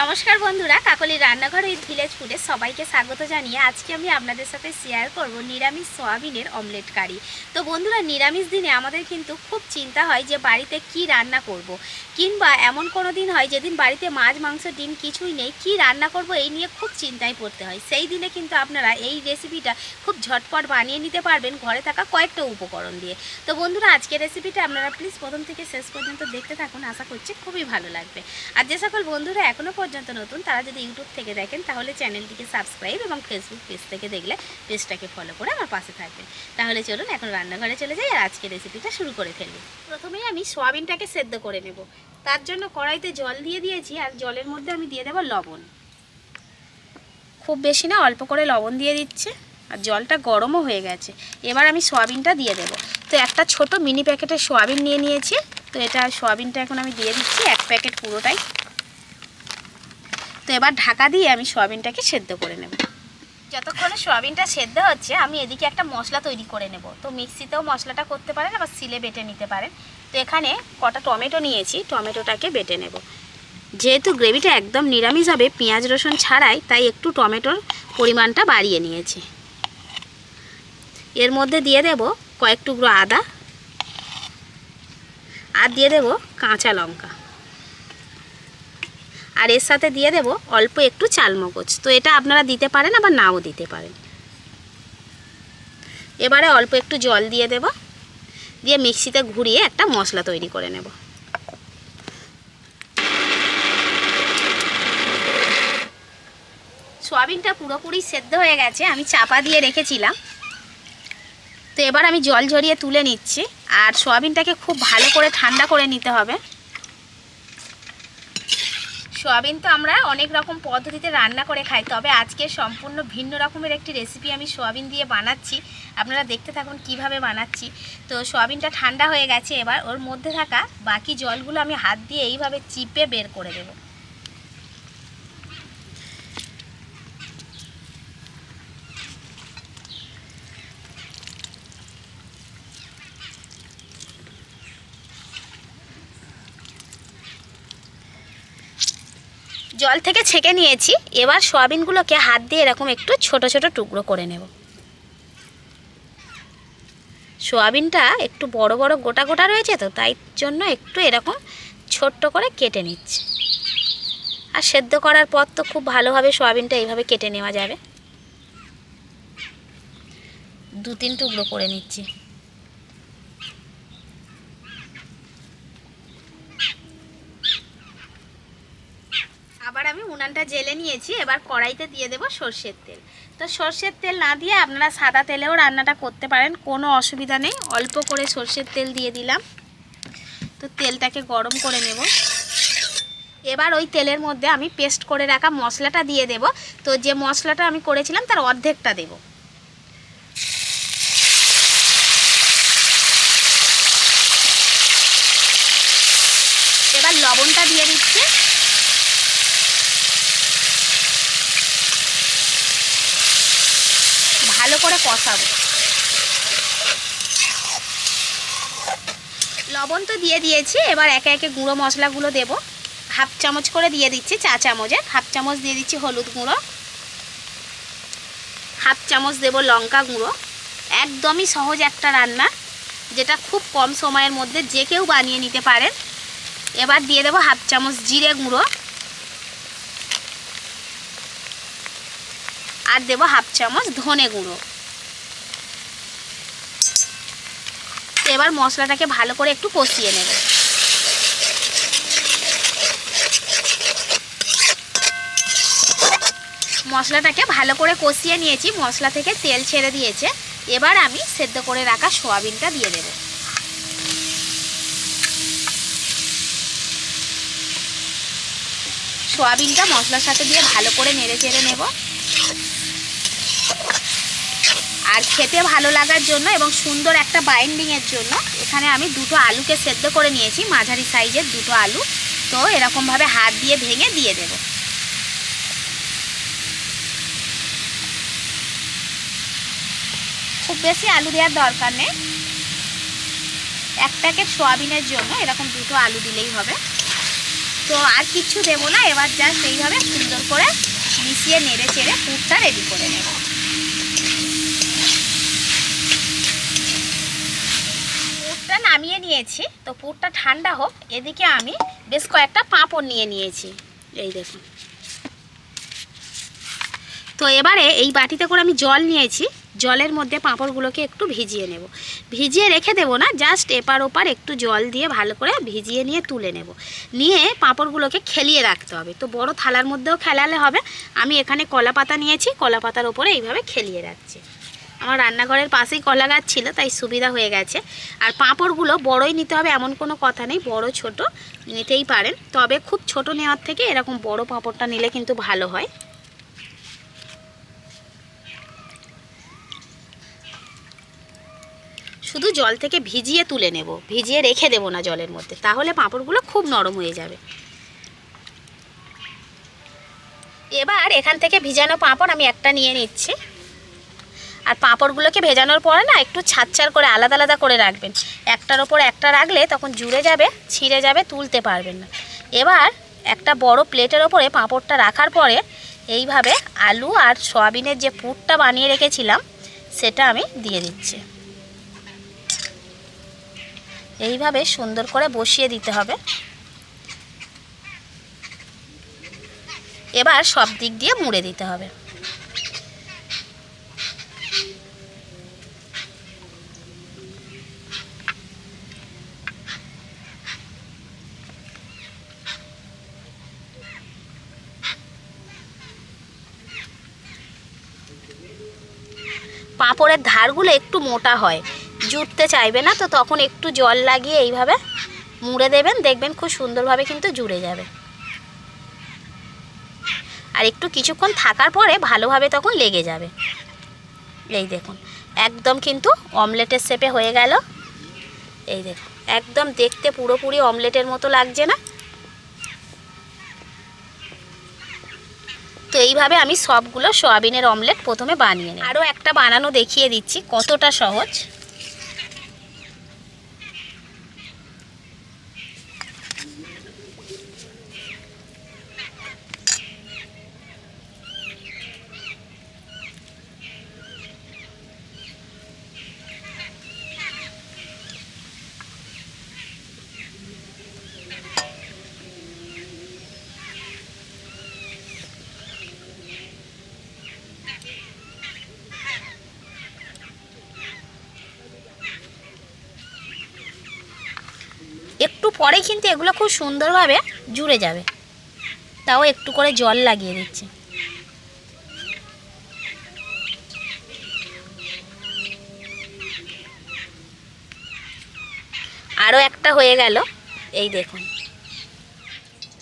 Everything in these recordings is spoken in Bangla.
নমস্কার বন্ধুরা, কাকলি রান্নাঘর উইথ ভিলেজ ফুডে সবাইকে স্বাগত জানিয়ে আজকে আমি আপনাদের সাথে শেয়ার করব নিরামিষ সোয়াবিনের অমলেট কারি তো বন্ধুরা, নিরামিষ দিনে আমাদের কিন্তু খুব চিন্তা হয় যে বাড়িতে কি রান্না করব। কিংবা এমন কোনো দিন হয় যেদিন বাড়িতে মাছ, মাংস, ডিম কিছুই নেই, কি রান্না করব এই নিয়ে খুব চিন্তায় পড়তে হয়। সেই দিনে কিন্তু আপনারা এই রেসিপিটা খুব ঝটপট বানিয়ে নিতে পারবেন ঘরে থাকা কয়েকটা উপকরণ দিয়ে। তো বন্ধুরা আজকে রেসিপিটা আপনারা প্লিজ প্রথম থেকে শেষ পর্যন্ত দেখতে থাকুন, আশা করছি খুবই ভালো লাগবে। আর যে সকল বন্ধুরা এখনও পর্যন্ত নতুন, তারা যদি ইউটিউব থেকে দেখেন, তাহলে চ্যানেলটিকে সাবস্ক্রাইব এবং ফেসবুক পেজ থেকে দেখলে পেজটাকে ফলো করে আমার পাশে থাকবেন। তাহলে চলুন, এখন রান্নাঘরে চলে যাই আর আজকের রেসিপিটা শুরু করে ফেলি। প্রথমেই আমি সোয়াবিনটাকে সেদ্ধ করে নেব। তার জন্য কড়াইতে জল দিয়ে দিয়েছি, আর জলের মধ্যে আমি দিয়ে দেবো লবণ। খুব বেশি না, অল্প করে লবণ দিয়ে দিচ্ছে, আর জলটা গরমও হয়ে গেছে। এবার আমি সোয়াবিনটা দিয়ে দেবো। তো একটা ছোট মিনি প্যাকেটের সোয়াবিন নিয়ে নিয়েছি। তো এটা সোয়াবিনটা এখন আমি দিয়ে দিচ্ছি, এক প্যাকেট পুরোটাই। তো এবার ঢাকা দিয়ে আমি সোয়াবিনটাকে সেদ্ধ করে নেব। যতক্ষণে সোয়াবিনটা সেদ্ধ হচ্ছে, আমি এদিকে একটা মশলা তৈরি করে নেব। তো মিক্সিতেও মশলাটা করতে পারেন, আবার সিলে বেটে নিতে পারেন। তো এখানে কটা টমেটো নিয়েছি, টমেটোটাকে বেটে নেব। যেহেতু গ্রেভিটা একদম নিরামিষ হবে, পেঁয়াজ, রসুন ছাড়াই, তাই একটু টমেটোর পরিমাণটা বাড়িয়ে নিয়েছি। এর মধ্যে দিয়ে দেব কয়েক টুকরো আদা, আর দিয়ে দেব কাঁচা লঙ্কা। আর এর সাথে দিয়ে দেব অল্প একটু চালমগজ। তো এটা আপনারা দিতে পারেন, আবার নাও দিতে পারেন। এবারে অল্প একটু জল দিয়ে দেব। দিয়ে মিক্সিতে ঘুরিয়ে একটা মশলা তৈরি করে নেব। সোয়াবিনটা পুরোপুরি সেদ্ধ হয়ে গেছে, আমি চাপা দিয়ে রেখেছিলাম। তো এবার আমি জল ঝরিয়ে তুলে নিচ্ছি, আর সোয়াবিনটাকে খুব ভালো করে ঠান্ডা করে নিতে হবে। সোয়াবিন তো আমরা অনেক রকম পদ্ধতিতে রান্না করে খাই, তবে আজকে সম্পূর্ণ ভিন্ন রকমের একটি রেসিপি আমি সোয়াবিন দিয়ে বানাচ্ছি। আপনারা দেখতে থাকুন কীভাবে বানাচ্ছি। তো সোয়াবিনটা ঠান্ডা হয়ে গেছে, এবার ওর মধ্যে থাকা বাকি জলগুলো আমি হাত দিয়ে এইভাবে চিপে বের করে দেব। জল থেকে ছেঁকে নিয়েছি, এবার সোয়াবিনগুলোকে হাত দিয়ে এরকম একটু ছোট ছোট টুকরো করে নেব। সোয়াবিনটা একটু বড় বড় গোটা গোটা রয়েছে তো, তাই জন্য একটু এরকম ছোট্ট করে কেটে নিচ্ছি। আর সেদ্ধ করার পর তো খুব ভালোভাবে সোয়াবিনটা এইভাবে কেটে নেওয়া যাবে। দু তিন টুকরো করে নিচ্ছি আবার আমি উনানটা জেলে নিয়েছি, এবার কড়াইতে দিয়ে দেবো সর্ষের তেল। তো সর্ষের তেল না দিয়ে আপনারা সাদা তেলেও রান্নাটা করতে পারেন, কোনো অসুবিধা নেই। অল্প করে সর্ষের তেল দিয়ে দিলাম। তো তেলটাকে গরম করে নেব। এবার ওই তেলের মধ্যে আমি পেস্ট করে রাখা মশলাটা দিয়ে দেব। তো যে মশলাটা আমি করেছিলাম, তার অর্ধেকটা দেব এবার লবণটা দিয়ে দিচ্ছি ভালো করে কষাবো লবণ তো দিয়ে দিয়েছি, এবার একে একে গুঁড়ো মশলাগুলো দেব। হাফ চামচ করে দিয়ে দিচ্ছি, চা চামচে হাফ চামচ দিয়ে দিচ্ছি হলুদ গুঁড়ো। হাফ চামচ দেব লঙ্কা গুঁড়ো। একদমই সহজ একটা রান্না, যেটা খুব কম সময়ের মধ্যে যে কেউ বানিয়ে নিতে পারেন। এবার দিয়ে দেবো হাফ চামচ জিরে গুঁড়ো। আর দেবো হাফ চামচ ধনে গুঁড়ো। এবার মশলাটাকে ভালো করে একটু কষিয়ে নেব। মশলাটাকে ভালো করে কষিয়ে নিয়েছি, মশলা থেকে তেল ছেড়ে দিয়েছে। এবার আমি সেদ্ধ করে রাখা সোয়াবিনটা দিয়ে দেব। সোয়াবিনটা মশলার সাথে দিয়ে ভালো করে নেড়ে চেড়ে নেব। আর খেতে ভালো লাগার জন্য এবং সুন্দর একটা বাইন্ডিংয়ের জন্য এখানে আমি দুটো আলুকে সেদ্ধ করে নিয়েছি, মাঝারি সাইজের দুটো আলু। তো এরকমভাবে হাত দিয়ে ভেঙে দিয়ে দেব। খুব বেশি আলু দেওয়ার দরকার নেই। এক প্যাকেট সোয়াবিনের জন্য এরকম দুটো আলু দিলেই হবে। তো আর কিচ্ছু দেবো না, এবার জাস্ট এইভাবে সুন্দর করে মিশিয়ে নেড়ে চেড়ে পুরটা রেডি করে নেব পুরটা নামিয়ে নিয়েছি। তো পুরটা ঠান্ডা হোক, এদিকে আমি বেশ কয়েকটা পাঁপড় নিয়ে নিয়েছি। এই দেখুন। তো এবারে এই বাটিতে করে আমি জল নিয়েছি। জলের মধ্যে পাঁপড়গুলোকে একটু ভিজিয়ে নেব। ভিজিয়ে রেখে দেবো না, জাস্ট এপার ওপার একটু জল দিয়ে ভালো করে ভিজিয়ে নিয়ে তুলে নেব। নিয়ে পাঁপড়গুলোকে খেলিয়ে রাখতে হবে। তো বড় থালার মধ্যেও খেলালে হবে। আমি এখানে কলা পাতা নিয়েছি কলা পাতার ওপরে এইভাবে খেলিয়ে রাখছি। আমার রান্নাঘরের পাশেই কলা গাছ ছিল, তাই সুবিধা হয়ে গেছে। আর পাঁপড়গুলো বড়ই নিতে হবে, এমন কোনো কথা নেই, বড় ছোট, নিতেই পারেন। তবে খুব ছোট নেওয়ার থেকে এরকম বড় পাঁপড়টা নিলে কিন্তু ভালো হয়। শুধু জল থেকে ভিজিয়ে তুলে নেব, ভিজিয়ে রেখে দেবো না জলের মধ্যে, তাহলে পাঁপড়গুলো খুব নরম হয়ে যাবে। এবার এখান থেকে ভিজানো পাঁপড় আমি একটা নিয়ে নিচ্ছি। আর পাঁপড়গুলোকে ভেজানোর পরে না একটু ছাড়ছাড় করে আলাদা আলাদা করে রাখবেন। একটার ওপর একটা রাখলে তখন জুড়ে যাবে, ছিঁড়ে যাবে, তুলতে পারবেন না। এবার একটা বড় প্লেটের ওপরে পাঁপড়টা রাখার পরে এইভাবে আলু আর সয়াবিনের যে পুরটা বানিয়ে রেখেছিলাম, সেটা আমি দিয়ে দিচ্ছি। এইভাবে সুন্দর করে বসিয়ে দিতে হবে। এবার সব দিক দিয়ে মুড়ে দিতে হবে। পাঁপড়ের ধারগুলো একটু মোটা হয়। জুড়তে চাইবে না তো তখন একটু জল লাগিয়ে এইভাবে মুড়ে দেবেন, দেখবেন খুব সুন্দরভাবে কিন্তু জুড়ে যাবে। আর একটু কিছুক্ষণ থাকার পরে ভালোভাবে তখন লেগে যাবে। এই দেখুন, একদম কিন্তু অমলেটের শেপে হয়ে গেল। এই দেখুন, একদম দেখতে পুরোপুরি অমলেটের মতো লাগছে না। তো এইভাবে আমি সবগুলো সোয়াবিনের অমলেট প্রথমে বানিয়ে নিই আরও একটা বানানো দেখিয়ে দিচ্ছি কতটা সহজ একটু পরে কিন্তু এগুলো খুব সুন্দরভাবে জুড়ে যাবে। তাও একটু করে জল লাগিয়ে দিচ্ছি। আরও একটা হয়ে গেল। এই দেখুন।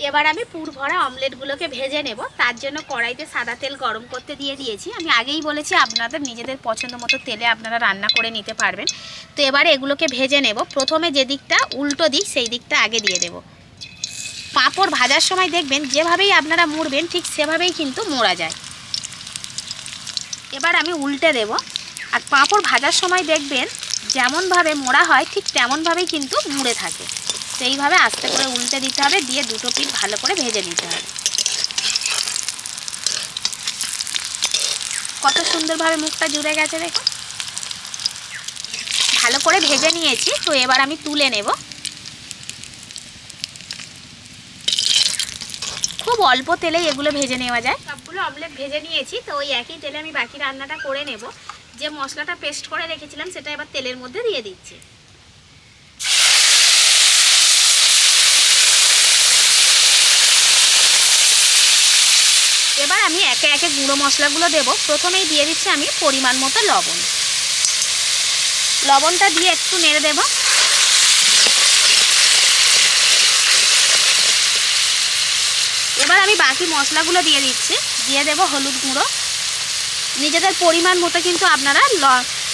এবার আমি পুর ভরা অমলেটগুলোকে ভেজে নেব। তার জন্য কড়াইতে সাদা তেল গরম করতে দিয়ে দিয়েছি। আমি আগেই বলেছি, আপনাদের নিজেদের পছন্দ মতো তেলে আপনারা রান্না করে নিতে পারবেন। তো এবারে এগুলোকে ভেজে নেব। প্রথমে যে দিকটা উল্টো দিক, সেই দিকটা আগে দিয়ে দেব। পাঁপড় ভাজার সময় দেখবেন, যেভাবেই আপনারা মুড়বেন, ঠিক সেভাবেই কিন্তু মোড়া যায়। এবার আমি উল্টে দেব। আর পাঁপড় ভাজার সময় দেখবেন, যেমনভাবে মোড়া হয়, ঠিক তেমনভাবেই কিন্তু মুড়ে থাকে। তো এইভাবে আস্তে করে উল্টে দিতে হবে, দিয়ে দুটো পিঠ ভালো করে ভেজে নিতে হবে। কত সুন্দরভাবে মুখটা জুড়ে গেছে দেখো ভালো করে ভেজে নিয়েছি, তো এবার আমি তুলে নেব। খুব অল্প তেলেই এগুলো ভেজে নেওয়া যায়। সবগুলো অমলেট ভেজে নিয়েছি, তো ওই একই তেলে আমি বাকি রান্নাটা করে নেব। যে মশলাটা পেস্ট করে রেখেছিলাম, সেটা এবার তেলের মধ্যে দিয়ে দিচ্ছি। এবার আমি একে একে গুঁড়ো মশলাগুলো দেব। প্রথমেই দিয়ে দিচ্ছি আমি পরিমাণ মতো লবণ। লবণটা দিয়ে একটু নেড়ে দেব। এবার আমি বাকি মশলাগুলো দিয়ে দিচ্ছি। দিয়ে দেব হলুদ গুঁড়ো। নিজেদের পরিমাণ মতো কিন্তু আপনারা ল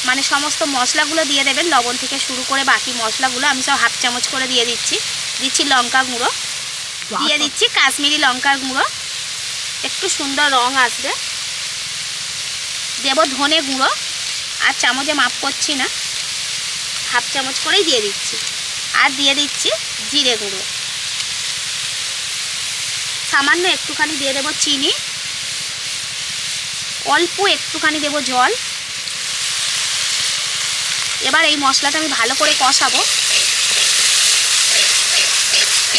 মানে সমস্ত মশলাগুলো দিয়ে দেবেন। লবণ থেকে শুরু করে বাকি মশলাগুলো আমি সব হাফ চামচ করে দিয়ে দিচ্ছি। দিচ্ছি লঙ্কা গুঁড়ো। দিয়ে দিচ্ছি কাশ্মীরি লঙ্কার গুঁড়ো। একটু সুন্দর রং আসবে। দেব ধনে গুঁড়ো, আর চামচে মাপ করছি না। হাফ চামচ করেই দিয়ে দিচ্ছি। আর দিয়ে দিচ্ছি জিরে গুঁড়ো। সামান্য একটুখানি দিয়ে দেবো চিনি। অল্প একটুখানি দেবো জল। এবার এই মশলাটা আমি ভালো করে কষাবো।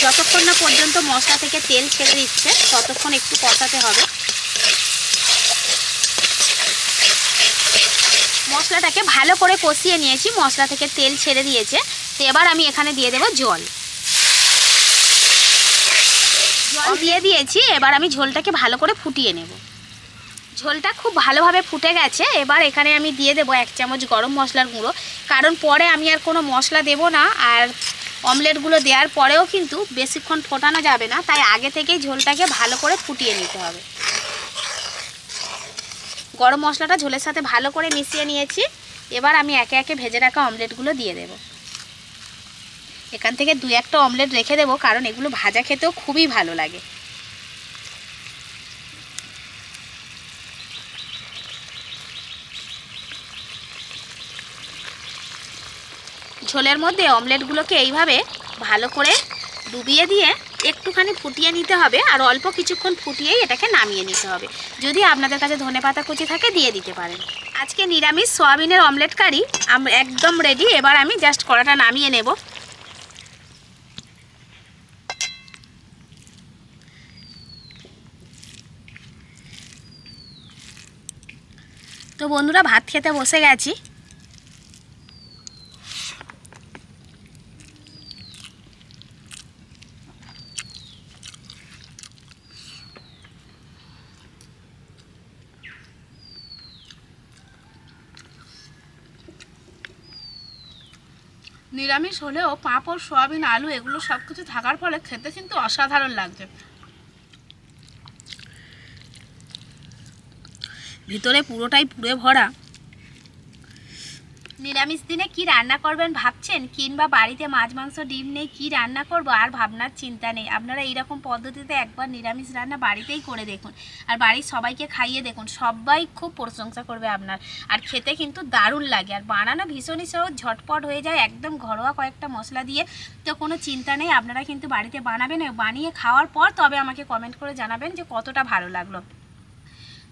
যতক্ষণ না পর্যন্ত মশলা থেকে তেল ছেড়ে দিচ্ছে, ততক্ষণ একটু কষাতে হবে। মশলাটাকে ভালো করে কষিয়ে নিয়েছি, মশলা থেকে তেল ছেড়ে দিয়েছে। তো এবার আমি এখানে দিয়ে দেবো জল। জল দিয়ে দিয়েছি, এবার আমি ঝোলটাকে ভালো করে ফুটিয়ে নেব। ঝোলটা খুব ভালোভাবে ফুটে গেছে, এবার এখানে আমি দিয়ে দেবো এক চামচ গরম মশলার গুঁড়ো। কারণ পরে আমি আর কোনো মশলা দেব না, আর অমলেটগুলো দেওয়ার পরেও কিন্তু বেশিক্ষণ ফোটানো যাবে না, তাই আগে থেকেই ঝোলটাকে ভালো করে ফুটিয়ে নিতে হবে। গরম মশলাটা ঝোলের সাথে ভালো করে মিশিয়ে নিয়েছি। এবার আমি একে একে ভেজে রাখা অমলেটগুলো দিয়ে দেব। এখান থেকে দু একটা অমলেট রেখে দেবো, কারণ এগুলো ভাজা খেতেও খুবই ভালো লাগে। ঝোলের মধ্যে অমলেটগুলোকে এইভাবে ভালো করে ডুবিয়ে দিয়ে একটুখানি ফুটিয়ে নিতে হবে আর অল্প কিছুক্ষণ ফুটিয়েই এটাকে নামিয়ে নিতে হবে। যদি আপনাদের কাছে ধনে পাতা কুচি থাকে, দিয়ে দিতে পারেন। আজকে নিরামিষ সয়াবিনের অমলেট কারি একদম রেডি এবার আমি জাস্ট কড়াটা নামিয়ে নেব। তো বন্ধুরা, ভাত খেতে বসে গেছি। নিরামিষ হলেও পাঁপড়, সোয়াবিন, আলু এগুলো সব কিছু থাকার ফলে খেতে কিন্তু অসাধারণ লাগছে। ভিতরে পুরোটাই পুড়ে ভরা। নিরামিষ দিনে কি রান্না করবেন ভাবছেন? কিংবা বাড়িতে মাছ, মাংস, ডিম নেই কি রান্না করব? আর ভাবনার চিন্তা নেই। আপনারা এইরকম পদ্ধতিতে একবার নিরামিষ রান্না বাড়িতেই করে দেখুন। আর বাড়ির সবাইকে খাইয়ে দেখুন। সবাই খুব প্রশংসা করবে আপনার। আর খেতে কিন্তু দারুণ লাগে। আর বানানো ভীষণই সহজ, ঝটপট হয়ে যায়। একদম ঘরোয়া কয়েকটা মশলা দিয়ে তো কোনো চিন্তা নেই। আপনারা কিন্তু বাড়িতে বানাবেন, বানিয়ে খাওয়ার পর তবে আমাকে কমেন্ট করে জানাবেন যে কতটা ভালো লাগল।